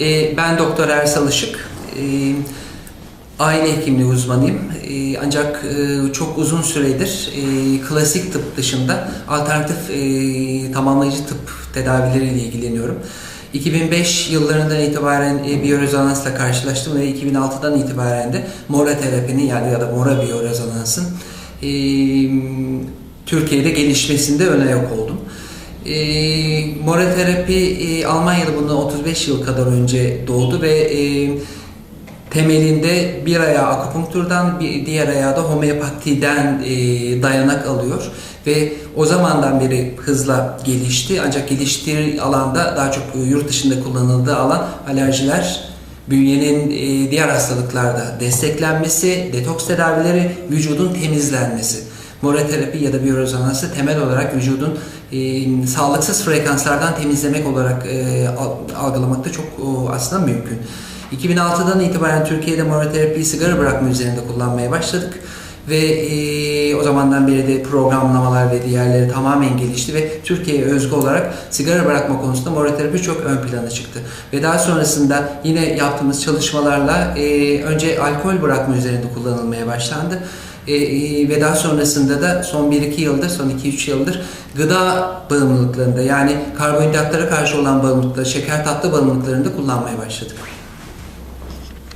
E, ben Doktor Ersal Işık. E, aile hekimliği uzmanıyım. E, ancak e, çok uzun süredir e, klasik tıp dışında alternatif e, tamamlayıcı tıp tedavileriyle ilgileniyorum. 2005 yıllarından itibaren e, biyorezonansla karşılaştım ve 2006'dan itibaren de mora terapinin yani ya da mora biyorezonansın e, Türkiye'de gelişmesinde ön ayak oldum. E, mora terapi e, Almanya'da bundan 35 yıl kadar önce doğdu ve e, temelinde bir ayağı akupunkturdan, bir diğer ayağı da homeopatiden e, dayanak alıyor ve o zamandan beri hızla gelişti. Ancak geliştiği alanda daha çok yurt dışında kullanıldığı alan alerjiler, bünyenin e, diğer hastalıklarda desteklenmesi, detoks tedavileri, vücudun temizlenmesi. Moroterapi ya da biyorezonansı temel olarak vücudun e, sağlıksız frekanslardan temizlemek olarak e, algılamakta çok o, aslında mümkün. 2006'dan itibaren Türkiye'de moroterapiyi sigara bırakma üzerinde kullanmaya başladık ve e, o zamandan beri de programlamalar ve diğerleri tamamen gelişti ve Türkiye'ye özgü olarak sigara bırakma konusunda moroterapi çok ön plana çıktı. Ve daha sonrasında yine yaptığımız çalışmalarla e, önce alkol bırakma üzerinde kullanılmaya başlandı. E, e, ve daha sonrasında da son 1-2 yıldır, son 2-3 yıldır gıda bağımlılıklarında yani karbonhidratlara karşı olan bağımlılıkları, şeker tatlı bağımlılıklarında kullanmaya başladık.